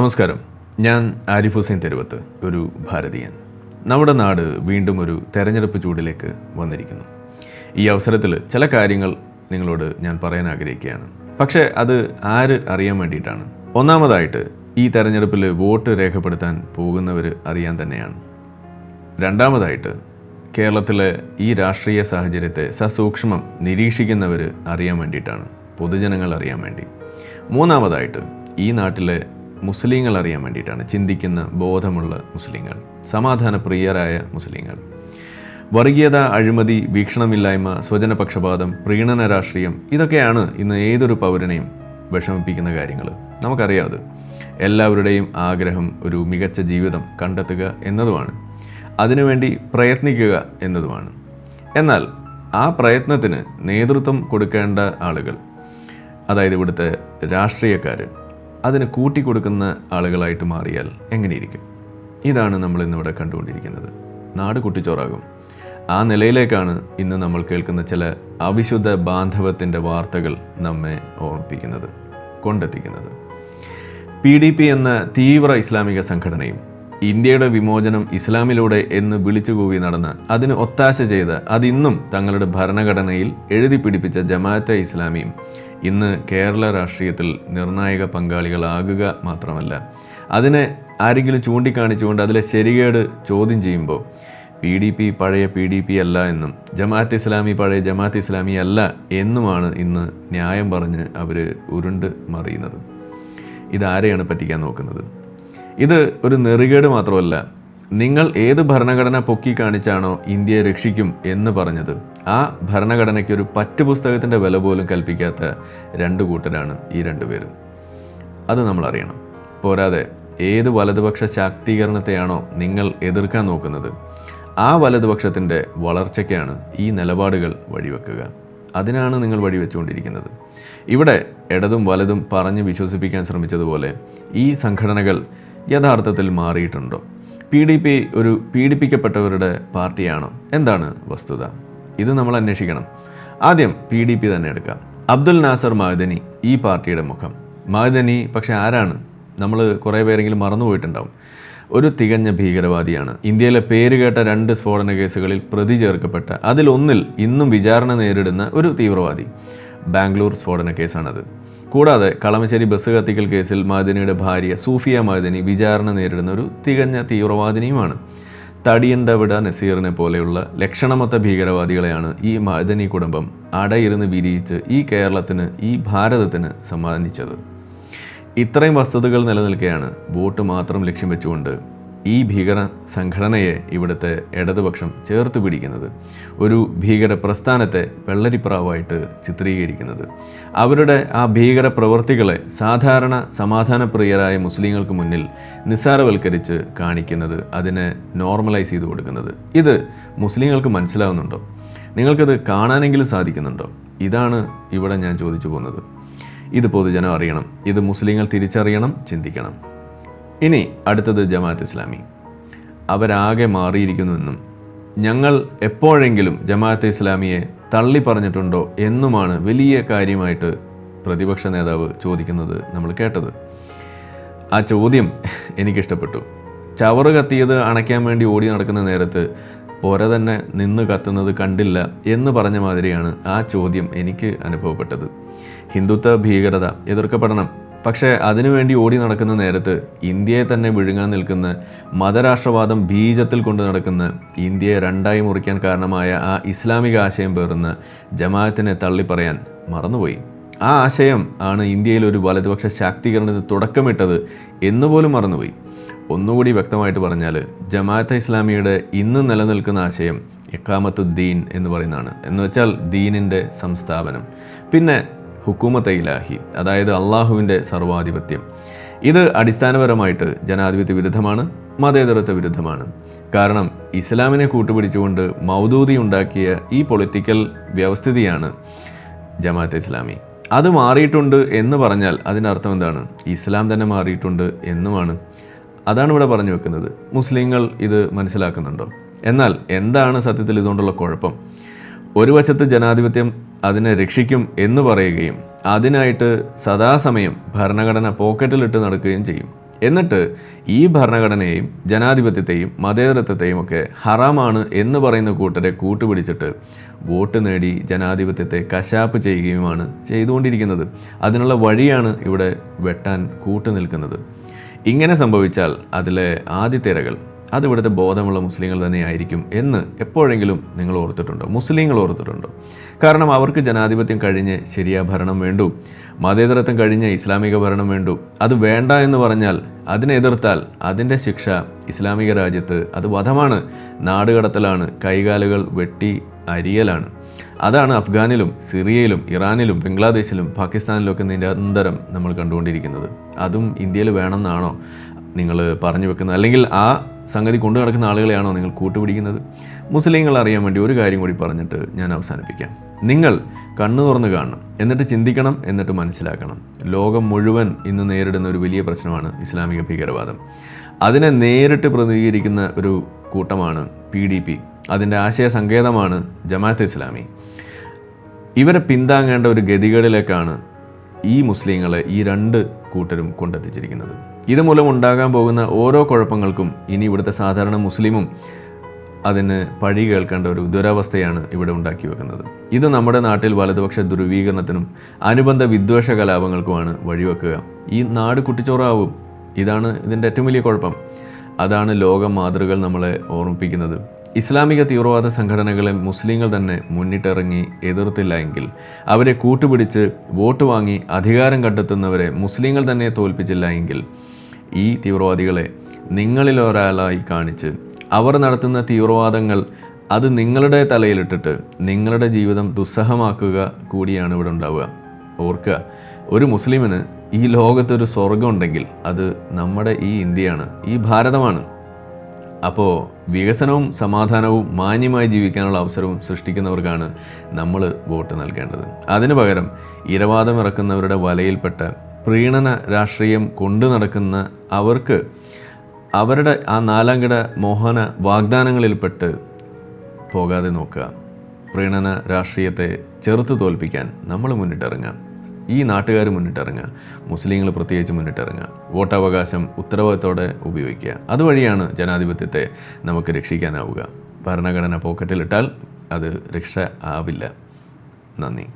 നമസ്കാരം. ഞാൻ ആരിഫ് ഹുസൈൻ തെരുവത്ത് ഒരു ഭാരതീയൻ. നമ്മുടെ നാട് വീണ്ടും ഒരു തെരഞ്ഞെടുപ്പ് ചൂടിലേക്ക് വന്നിരിക്കുന്നു. ഈ അവസരത്തിൽ ചില കാര്യങ്ങൾ നിങ്ങളോട് ഞാൻ പറയാൻ ആഗ്രഹിക്കുകയാണ്. പക്ഷേ അത് ആര് അറിയാൻ വേണ്ടിയിട്ടാണ്? ഒന്നാമതായിട്ട് ഈ തെരഞ്ഞെടുപ്പിൽ വോട്ട് രേഖപ്പെടുത്താൻ പോകുന്നവർ അറിയാൻ തന്നെയാണ്. രണ്ടാമതായിട്ട് കേരളത്തിലെ ഈ രാഷ്ട്രീയ സാഹചര്യത്തെ സസൂക്ഷ്മം നിരീക്ഷിക്കുന്നവർ അറിയാൻ വേണ്ടിയിട്ടാണ്. പൊതുജനങ്ങൾ അറിയാൻ വേണ്ടി. മൂന്നാമതായിട്ട് ഈ നാട്ടിലെ മുസ്ലിങ്ങൾ അറിയാൻ വേണ്ടിയിട്ടാണ്. ചിന്തിക്കുന്ന ബോധമുള്ള മുസ്ലിങ്ങൾ. സമാധാന പ്രിയരായ മുസ്ലിങ്ങൾ. വർഗീയത അഴിമതി വീക്ഷണമില്ലായ്മ സ്വജനപക്ഷപാതം പ്രീണന രാഷ്ട്രീയം ഇതൊക്കെയാണ് ഇന്ന് ഏതൊരു പൗരനെയും വിഷമിപ്പിക്കുന്ന കാര്യങ്ങൾ. നമുക്കറിയാം എല്ലാവരുടെയും ആഗ്രഹം ഒരു മികച്ച ജീവിതം കണ്ടെത്തുക എന്നതുമാണ്. അതിനുവേണ്ടി പ്രയത്നിക്കുക എന്നതുമാണ്. എന്നാൽ ആ പ്രയത്നത്തിന് നേതൃത്വം കൊടുക്കേണ്ട ആളുകൾ അതായത് ഇവിടുത്തെ രാഷ്ട്രീയക്കാർ അതിന് കൂട്ടിക്കൊടുക്കുന്ന ആളുകളായിട്ട് മാറിയാൽ എങ്ങനെയിരിക്കും? ഇതാണ് നമ്മൾ ഇന്നിവിടെ കണ്ടുകൊണ്ടിരിക്കുന്നത്. നാട് കുട്ടിച്ചോറാകും. ആ നിലയിലേക്കാണ് ഇന്ന് നമ്മൾ കേൾക്കുന്ന ചില അവിശുദ്ധ ബാന്ധവത്തിന്റെ വാർത്തകൾ നമ്മെ ഓർമ്മിപ്പിക്കുന്നത് കൊണ്ടെത്തിക്കുന്നത്. പി ഡി പി എന്ന തീവ്ര ഇസ്ലാമിക സംഘടനയും ഇന്ത്യയുടെ വിമോചനം ഇസ്ലാമിലൂടെ എന്ന് വിളിച്ചുകൂവി നടന്ന് അതിന് ഒത്താശ ചെയ്ത് അതിന്നും തങ്ങളുടെ ഭരണഘടനയിൽ എഴുതി പിടിപ്പിച്ച ജമാഅത്തെ ഇസ്ലാമിയും ഇന്ന് കേരള രാഷ്ട്രീയത്തിൽ നിർണായക പങ്കാളികളാകുക മാത്രമല്ല അതിനെ ആരെങ്കിലും ചൂണ്ടിക്കാണിച്ചുകൊണ്ട് അതിലെ ശരികേട് ചോദ്യം ചെയ്യുമ്പോൾ പി ഡി പി പഴയ പി ഡി പി അല്ല എന്നും ജമാഅത്ത് ഇസ്ലാമി പഴയ ജമാഅത്ത് ഇസ്ലാമി അല്ല എന്നുമാണ് ഇന്ന് ന്യായം പറഞ്ഞ് അവർ ഉരുണ്ട് മറിയുന്നത്. ഇതാരെയാണ് പറ്റിക്കാൻ നോക്കുന്നത്? ഇത് ഒരു നെറികേട് മാത്രമല്ല നിങ്ങൾ ഏത് ഭരണഘടന പൊക്കി കാണിച്ചാണോ ഇന്ത്യയെ രക്ഷിക്കും എന്ന് പറഞ്ഞത് ആ ഭരണഘടനയ്ക്ക് ഒരു പറ്റുപുസ്തകത്തിന്റെ വില പോലും കൽപ്പിക്കാത്ത രണ്ട് കൂട്ടരാണ് ഈ രണ്ടുപേരും അത് നമ്മൾ അറിയണം. പോരാതെ ഏത് വലതുപക്ഷ ശാക്തീകരണത്തെയാണോ നിങ്ങൾ എതിർക്കാൻ നോക്കുന്നത് ആ വലതുപക്ഷത്തിന്റെ വളർച്ചയ്ക്കാണ് ഈ നിലപാടുകൾ വഴിവെക്കുക. അതിനാണ് നിങ്ങൾ വഴിവെച്ചുകൊണ്ടിരിക്കുന്നത്. ഇവിടെ ഇടതും വലതും പറഞ്ഞ് വിശ്വസിപ്പിക്കാൻ ശ്രമിച്ചതുപോലെ ഈ സംഘടനകൾ യഥാർത്ഥത്തിൽ മാറിയിട്ടുണ്ടോ? പി ഡി പി ഒരു പീഡിപ്പിക്കപ്പെട്ടവരുടെ പാർട്ടിയാണോ? എന്താണ് വസ്തുത? ഇത് നമ്മൾ അന്വേഷിക്കണം. ആദ്യം പി ഡി പി തന്നെ എടുക്കാം. അബ്ദുൽ നാസർ മഹദനി ഈ പാർട്ടിയുടെ മുഖം. മഹദനി പക്ഷേ ആരാണ്? നമ്മൾ കുറേ പേരെങ്കിലും മറന്നുപോയിട്ടുണ്ടാവും ഒരു തികഞ്ഞ ഭീകരവാദിയാണ്. ഇന്ത്യയിലെ പേരുകേട്ട രണ്ട് സ്ഫോടന കേസുകളിൽ പ്രതി ചേർക്കപ്പെട്ട അതിലൊന്നിൽ ഇന്നും വിചാരണ നേരിടുന്ന ഒരു തീവ്രവാദി. ബാംഗ്ലൂർ സ്ഫോടന കേസാണത്. കൂടാതെ കളമശ്ശേരി ബസ് കത്തിക്കൽ കേസിൽ മദനിയുടെ ഭാര്യ സൂഫിയ മദനി വിചാരണ നേരിടുന്ന ഒരു തികഞ്ഞ തീവ്രവാദിനിയുമാണ്. തടിയൻഡവിട നസീറിനെ പോലെയുള്ള ലക്ഷണമൊത്ത ഭീകരവാദികളെയാണ് ഈ മദനി കുടുംബം അടയിരുന്ന് വിരിയിച്ച് ഈ കേരളത്തിന് ഈ ഭാരതത്തിന് സമ്മാനിച്ചത്. ഇത്രയും വസ്തുതകൾ നിലനിൽക്കെയാണ് വോട്ട് മാത്രം ലക്ഷ്യം വെച്ചുകൊണ്ട് ഈ ഭീകര സംഘടനയെ ഇവിടുത്തെ ഇടതുപക്ഷം ചേർത്ത് പിടിക്കുന്നത് ഒരു ഭീകര പ്രസ്ഥാനത്തെ വെള്ളരിപ്രാവായിട്ട് ചിത്രീകരിക്കുന്നത്. അവരുടെ ആ ഭീകര പ്രവൃത്തികളെ സാധാരണ സമാധാനപ്രിയരായ മുസ്ലിങ്ങൾക്ക് മുന്നിൽ നിസ്സാരവൽക്കരിച്ച് കാണിക്കുന്നത് അതിനെ നോർമലൈസ് ചെയ്ത് കൊടുക്കുന്നത്. ഇത് മുസ്ലിങ്ങൾക്ക് മനസ്സിലാവുന്നുണ്ടോ? നിങ്ങൾക്കത് കാണാനെങ്കിലും സാധിക്കുന്നുണ്ടോ? ഇതാണ് ഇവിടെ ഞാൻ ചോദിച്ചു പോകുന്നത്. ഇത് പൊതുജനം അറിയണം. ഇത് മുസ്ലിങ്ങൾ തിരിച്ചറിയണം ചിന്തിക്കണം. ഇനി അടുത്തത് ജമാഅത്ത് ഇസ്ലാമി. അവരാകെ മാറിയിരിക്കുന്നുവെന്നും ഞങ്ങൾ എപ്പോഴെങ്കിലും ജമാഅത്ത് ഇസ്ലാമിയെ തള്ളി പറഞ്ഞിട്ടുണ്ടോ എന്നുമാണ് വലിയ കാര്യമായിട്ട് പ്രതിപക്ഷ നേതാവ് ചോദിക്കുന്നത് നമ്മൾ കേട്ടത്. ആ ചോദ്യം എനിക്കിഷ്ടപ്പെട്ടു. ചവറ് കത്തിയത് അണയ്ക്കാൻ വേണ്ടി ഓടി നടക്കുന്ന നേരത്ത് പുര തന്നെ നിന്ന് കത്തുന്നത് കണ്ടില്ല എന്ന് പറഞ്ഞ മാതിരിയാണ് ആ ചോദ്യം എനിക്ക് അനുഭവപ്പെട്ടത്. ഹിന്ദുത്വ ഭീകരത എതിർക്കപ്പെടണം. പക്ഷേ അതിനുവേണ്ടി ഓടി നടക്കുന്ന നേരത്ത് ഇന്ത്യയെ തന്നെ വിഴുങ്ങാൻ നിൽക്കുന്ന മതരാഷ്ട്രവാദം ബീജത്തിൽ കൊണ്ട് നടക്കുന്ന ഇന്ത്യയെ രണ്ടായി മുറിക്കാൻ കാരണമായ ആ ഇസ്ലാമിക ആശയം പേറുന്ന ജമാഅത്തിനെ തള്ളിപ്പറയാൻ മറന്നുപോയി. ആ ആശയം ആണ് ഇന്ത്യയിൽ ഒരു വലതുപക്ഷ ശാക്തീകരണത്തിന് തുടക്കമിട്ടത് എന്നുപോലും മറന്നുപോയി. ഒന്നുകൂടി വ്യക്തമായിട്ട് പറഞ്ഞാൽ ജമാഅത്തെ ഇസ്ലാമിയുടെ ഇന്ന് നിലനിൽക്കുന്ന ആശയം എക്കാമത്ത് ദീൻ എന്ന് പറയുന്നതാണ്. എന്ന് വെച്ചാൽ ദീനിന്റെ സംസ്ഥാപനം. പിന്നെ ഹുക്കൂമത്തെ ഇലാഹി അതായത് അള്ളാഹുവിന്റെ സർവാധിപത്യം. ഇത് അടിസ്ഥാനപരമായിട്ട് ജനാധിപത്യ വിരുദ്ധമാണ് മതേതരത്വ വിരുദ്ധമാണ്. കാരണം ഇസ്ലാമിനെ കൂട്ടുപിടിച്ചുകൊണ്ട് മൗദൂദി ഉണ്ടാക്കിയ ഈ പൊളിറ്റിക്കൽ വ്യവസ്ഥിതിയാണ് ജമാഅത്ത് ഇസ്ലാമി. അത് മാറിയിട്ടുണ്ട് എന്ന് പറഞ്ഞാൽ അതിന്റെ അർത്ഥം എന്താണ്? ഇസ്ലാം തന്നെ മാറിയിട്ടുണ്ട് എന്നുമാണ്. അതാണ് ഇവിടെ പറഞ്ഞു വെക്കുന്നത്. മുസ്ലിങ്ങൾ ഇത് മനസ്സിലാക്കുന്നുണ്ടോ? എന്നാൽ എന്താണ് സത്യത്തിൽ ഇതുകൊണ്ടുള്ള കുഴപ്പം? ഒരു വശത്ത് ജനാധിപത്യം അതിനെ രക്ഷിക്കും എന്ന് പറയുകയും അതിനായിട്ട് സദാസമയം ഭരണഘടന പോക്കറ്റിലിട്ട് നടക്കുകയും ചെയ്യും. എന്നിട്ട് ഈ ഭരണഘടനയെയും ജനാധിപത്യത്തെയും മതേതരത്വത്തെയും ഒക്കെ ഹറാമാണ് എന്ന് പറയുന്ന കൂട്ടരെ കൂട്ടുപിടിച്ചിട്ട് വോട്ട് നേടി ജനാധിപത്യത്തെ കശാപ്പ് ചെയ്യുകയുമാണ് ചെയ്തുകൊണ്ടിരിക്കുന്നത്. അതിനുള്ള വഴിയാണ് ഇവിടെ വെട്ടാൻ കൂട്ടുനിൽക്കുന്നത്. ഇങ്ങനെ സംഭവിച്ചാൽ അതിലെ ആദ്യത്തേരകൾ അത് ഇവിടുത്തെ ബോധമുള്ള മുസ്ലിങ്ങൾ തന്നെയായിരിക്കും എന്ന് എപ്പോഴെങ്കിലും നിങ്ങൾ ഓർത്തിട്ടുണ്ടോ? മുസ്ലിങ്ങൾ ഓർത്തിട്ടുണ്ടോ? കാരണം അവർക്ക് ജനാധിപത്യം കഴിഞ്ഞ് ശരിയാ ഭരണം വേണ്ടു. മതേതരത്വം കഴിഞ്ഞ് ഇസ്ലാമിക ഭരണം വേണ്ടു. അത് വേണ്ട എന്ന് പറഞ്ഞാൽ അതിനെ എതിർത്താൽ അതിന്റെ ശിക്ഷ ഇസ്ലാമിക രാജ്യത്ത് അത് വധമാണ്. നാടുകടത്തലാണ് കൈകാലുകൾ വെട്ടി അരിയലാണ്. അതാണ് അഫ്ഗാനിലും സിറിയയിലും ഇറാനിലും ബംഗ്ലാദേശിലും പാകിസ്ഥാനിലും ഒക്കെ നിരന്തരം നമ്മൾ കണ്ടുകൊണ്ടിരിക്കുന്നത്. അതും ഇന്ത്യയിൽ വേണമെന്നാണോ നിങ്ങൾ പറഞ്ഞു വെക്കുന്നത്? അല്ലെങ്കിൽ ആ സംഗതി കൊണ്ടു നടക്കുന്ന ആളുകളെയാണോ നിങ്ങൾ കൂട്ടുപിടിക്കുന്നത്? മുസ്ലിങ്ങൾ അറിയാൻ വേണ്ടി ഒരു കാര്യം കൂടി പറഞ്ഞിട്ട് ഞാൻ അവസാനിപ്പിക്കാം. നിങ്ങൾ കണ്ണു തുറന്ന് കാണണം എന്നിട്ട് ചിന്തിക്കണം എന്നിട്ട് മനസ്സിലാക്കണം. ലോകം മുഴുവൻ ഇന്ന് നേരിടുന്ന ഒരു വലിയ പ്രശ്നമാണ് ഇസ്ലാമിക ഭീകരവാദം. അതിനെ നേരിട്ട് പ്രതികരിക്കുന്ന ഒരു കൂട്ടമാണ് പി ഡി പി അതിന്റെ ആശയ സങ്കേതമാണ് ജമാഅത്ത് ഇസ്ലാമി. ഇവരെ പിന്താങ്ങേണ്ട ഒരു ഗതികളിലേക്കാണ് ഈ മുസ്ലിങ്ങളെ ഈ രണ്ട് കൂട്ടരും കൊണ്ടെത്തിച്ചിരിക്കുന്നത്. ഇതുമൂലം ഉണ്ടാകാൻ പോകുന്ന ഓരോ കുഴപ്പങ്ങൾക്കും ഇനി ഇവിടുത്തെ സാധാരണ മുസ്ലിമും അതിന് പഴി കേൾക്കേണ്ട ഒരു ദുരവസ്ഥയാണ് ഇവിടെ ഉണ്ടാക്കി വെക്കുന്നത്. ഇത് നമ്മുടെ നാട്ടിൽ വലതുപക്ഷ ധ്രുവീകരണത്തിനും അനുബന്ധ വിദ്വേഷ കലാപങ്ങൾക്കുമാണ് വഴിവെക്കുക. ഈ നാട് കുട്ടിച്ചോറാവും. ഇതാണ് ഇതിന്റെ ഏറ്റവും വലിയ കുഴപ്പം. അതാണ് ലോക മാതൃകൾ നമ്മളെ ഓർമ്മിപ്പിക്കുന്നത്. ഇസ്ലാമിക തീവ്രവാദ സംഘടനകളെ മുസ്ലിങ്ങൾ തന്നെ മുന്നിട്ടിറങ്ങി എതിർത്തില്ല എങ്കിൽ അവരെ കൂട്ടുപിടിച്ച് വോട്ട് വാങ്ങി അധികാരം കണ്ടെത്തുന്നവരെ മുസ്ലിങ്ങൾ തന്നെ തോൽപ്പിച്ചില്ല എങ്കിൽ ഈ തീവ്രവാദികളെ നിങ്ങളിൽ ഒരാളായി കാണിച്ച് അവർ നടത്തുന്ന തീവ്രവാദങ്ങൾ അത് നിങ്ങളുടെ തലയിലിട്ടിട്ട് നിങ്ങളുടെ ജീവിതം ദുസ്സഹമാക്കുക കൂടിയാണ് ഇവിടെ ഉണ്ടാവുക. ഓർക്കുക ഒരു മുസ്ലിമിന് ഈ ലോകത്തൊരു സ്വർഗം ഉണ്ടെങ്കിൽ അത് നമ്മുടെ ഈ ഇന്ത്യയാണ് ഈ ഭാരതമാണ്. അപ്പോൾ വികസനവും സമാധാനവും മാന്യമായി ജീവിക്കാനുള്ള അവസരവും സൃഷ്ടിക്കുന്നവർക്കാണ് നമ്മൾ വോട്ട് നൽകേണ്ടത്. അതിനു പകരം ഇരവാദം ഇറക്കുന്നവരുടെ വലയിൽപ്പെട്ട പ്രീണന രാഷ്ട്രീയം കൊണ്ടു നടക്കുന്ന അവർക്ക് അവരുടെ ആ നാലാംകിട മോഹന വാഗ്ദാനങ്ങളിൽപ്പെട്ട് പോകാതെ നോക്കുക. പ്രീണന രാഷ്ട്രീയത്തെ ചെറുത്ത് തോൽപ്പിക്കാൻ നമ്മൾ മുന്നിട്ടിറങ്ങുക. ഈ നാട്ടുകാർ മുന്നിട്ടിറങ്ങുക. മുസ്ലിങ്ങൾ പ്രത്യേകിച്ച് മുന്നിട്ടിറങ്ങുക. വോട്ടവകാശം ഉത്തരവാദിത്തോടെ ഉപയോഗിക്കുക. അതുവഴിയാണ് ജനാധിപത്യത്തെ നമുക്ക് രക്ഷിക്കാനാവുക. ഭരണഘടന പോക്കറ്റിലിട്ടാൽ അത് രക്ഷ ആവില്ല. നന്ദി.